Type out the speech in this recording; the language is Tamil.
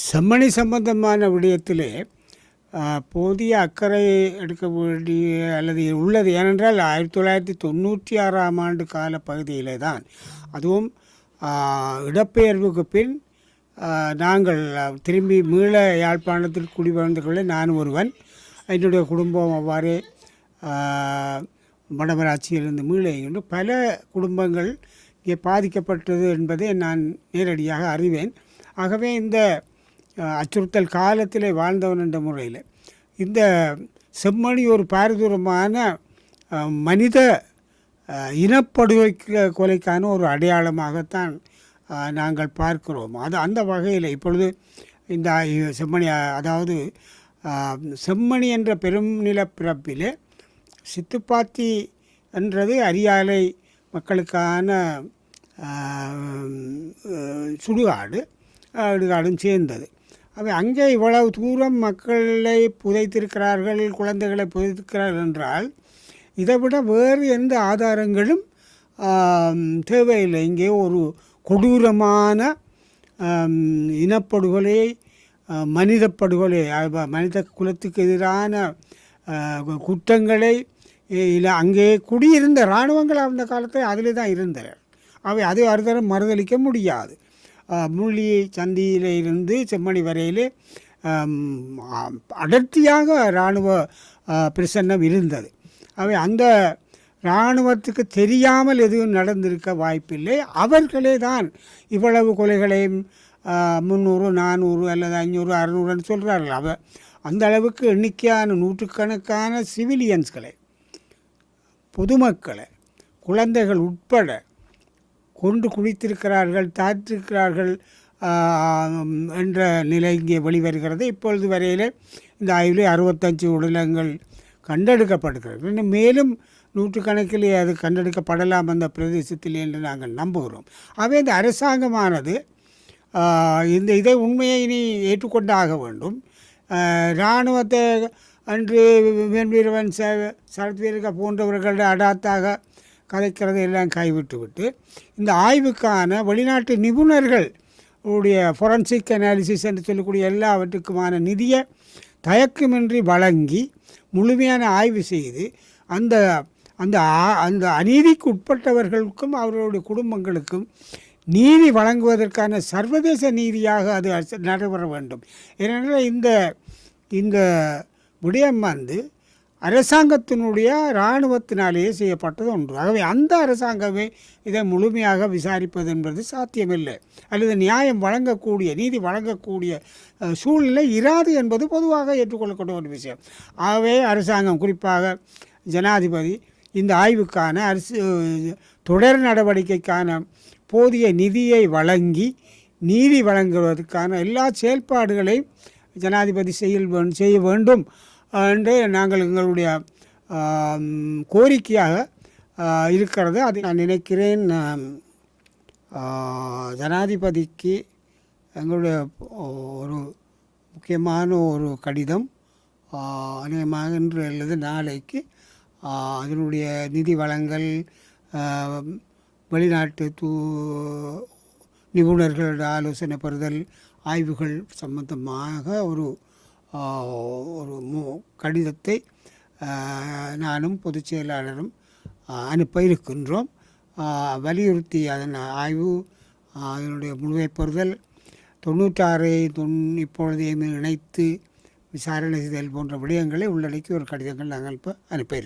செம்மணி சம்பந்தமான விடயத்திலே போதிய அக்கறை எடுக்க வேண்டிய அல்லது உள்ளது. ஏனென்றால் ஆயிரத்தி தொள்ளாயிரத்தி தொண்ணூற்றி ஆறாம் ஆண்டு கால பகுதியிலே தான். அதுவும் இடப்பெயர்வுக்கு பின் நாங்கள் திரும்பி மீள யாழ்ப்பாணத்தில் குடிபெயர்ந்தவர்களே நான் ஒருவன். என்னுடைய குடும்பம் அவ்வாறே ஆ, வடமராட்சியிலிருந்து மீள என்று பல குடும்பங்கள் இங்கே பாதிக்கப்பட்டது என்பதை நான் நேரடியாக அறிவேன். ஆகவே இந்த அச்சுறுத்தல் காலத்தில் வாழ்ந்தவன் என்ற முறையில். இந்த செம்மணி ஒரு பாரதூரமான மனித அஹ், இனப்படுகொலை கொலைக்கான ஒரு அடையாளமாகத்தான் நாங்கள் பார்க்கிறோம். அது அந்த வகையில் இப்பொழுது இந்த செம்மணி அதாவது செம்மணி என்ற பெரும் நிலப்பிறப்பிலே சித்துப்பாத்தி என்றது அரியாலை மக்களுக்கான சுடுகாடு. இடுகாடும் சேர்ந்தது. அவை அங்கே இவ்வளவு தூரம் மக்களை புதைத்திருக்கிறார்கள் குழந்தைகளை புதைத்திருக்கிறார்கள் என்றால் இதை விட வேறு எந்த ஆதாரங்களும் தேவையில்லை. இங்கே ஒரு கொடூரமான இனப்படுகொலை மனிதப்படுகொலை மனித படுகொலை மனித குலத்துக்கு எதிரான கு- குற்றங்களை இல்லை அங்கே குடியிருந்த இராணுவங்கள் அந்த காலத்தில் அதில் தான் இருந்தனர். அவை அதை அறுதரம் மறுதளிக்க முடியாது. முள்ளி சந்தியிலிருந்து செம்மணி வரையிலே அடர்த்தியாக இராணுவ பிரசன்னம் இருந்தது. அவை அந்த இராணுவத்துக்கு தெரியாமல் எதுவும் நடந்திருக்க வாய்ப்பில்லை. அவர்களே தான் இவ்வளவு கொலைகளையும் முந்நூறு நானூறு அல்லது ஐநூறு அறநூறுன்னு சொல்கிறார்கள் அவ அந்த அளவுக்கு எண்ணிக்கையான நூற்றுக்கணக்கான சிவிலியன்ஸ்களை பொதுமக்களை குழந்தைகள் உட்பட கொண்டு குளித்திருக்கிறார்கள் தாத்திருக்கிறார்கள் என்ற நிலை இங்கே வெளிவருகிறது இப்பொழுது வரையிலே இந்த ஆய்வில் அறுபத்தஞ்சு உடலங்கள் கண்டெடுக்கப்படுகிறது இன்னும் மேலும் நூற்றுக்கணக்கிலே அது கண்டெடுக்கப்படலாம் அந்த பிரதேசத்தில் என்று நாங்கள் நம்புகிறோம் ஆகவே இந்த அரசாங்கமானது இந்த இதை உண்மையை இனி ஏற்றுக்கொண்டாக வேண்டும் இராணுவத்தை அன்று வெண்வீரவன் ச சரத்வீரக போன்றவர்களிடம் அடாத்தாக கதைக்கிறது எல்லாம் கைவிட்டு விட்டு இந்த ஆய்வுக்கான வெளிநாட்டு நிபுணர்கள் உடைய ஃபொரன்சிக் அனாலிசிஸ் என்று சொல்லக்கூடிய எல்லாவற்றுக்குமான நிதியை தயக்கமின்றி வழங்கி முழுமையான ஆய்வு செய்து அந்த அந்த ஆ- அந்த அநீதிக்கு உட்பட்டவர்களுக்கும் அவர்களுடைய குடும்பங்களுக்கும் நீதி வழங்குவதற்கான சர்வதேச நீதியாக அது நடைபெற வேண்டும். ஏனென்றால் இந்த இந்த விடயம் வந்து அரசாங்கத்தினுடைய இராணுவத்தினாலேயே செய்யப்பட்டது ஒன்று. ஆகவே அந்த அரசாங்கமே இதை முழுமையாக விசாரிப்பது என்பது சாத்தியமில்லை. அல்லது நியாயம் வழங்கக்கூடிய நீதி வழங்கக்கூடிய சூழ்நிலை இராது என்பது பொதுவாக ஏற்றுக்கொள்ளக்கூடிய ஒரு விஷயம். ஆகவே அரசாங்கம் குறிப்பாக ஜனாதிபதி இந்த ஆய்வுக்கான அரசு தொடர் நடவடிக்கைக்கான போதிய நிதியை வழங்கி நீதி வழங்குவதற்கான எல்லா செயல்பாடுகளையும் ஜனாதிபதி செய்ய வேண்டும் செய்ய வேண்டும். என்று நாங்கள் எங்களுடைய கோரிக்கையாக இருக்கிறது. அதை நான் நினைக்கிறேன் ஜனாதிபதிக்கு எங்களுடைய ஒரு முக்கியமான ஒரு கடிதம் அநேகமாக இன்று அல்லது நாளைக்கு அதனுடைய நிதி வழங்கல் வெளிநாட்டு தூ நிபுணர்களோட ஆலோசனை பெறுதல் ஆய்வுகள் சம்பந்தமாக ஒரு ஒரு மு கடிதத்தை நானும் பொதுச் செயலாளரும் அனுப்ப இருக்கின்றோம். வலியுறுத்தி அதன் ஆய்வு அதனுடைய முழுமை பெறுதல் தொண்ணூற்றாறை தொன் இப்பொழுதையும் இணைத்து விசாரணை செய்தல் போன்ற விடயங்களை உள்ளடக்கி ஒரு கடிதங்கள் நாங்கள் இப்போ அனுப்பியிருக்கோம்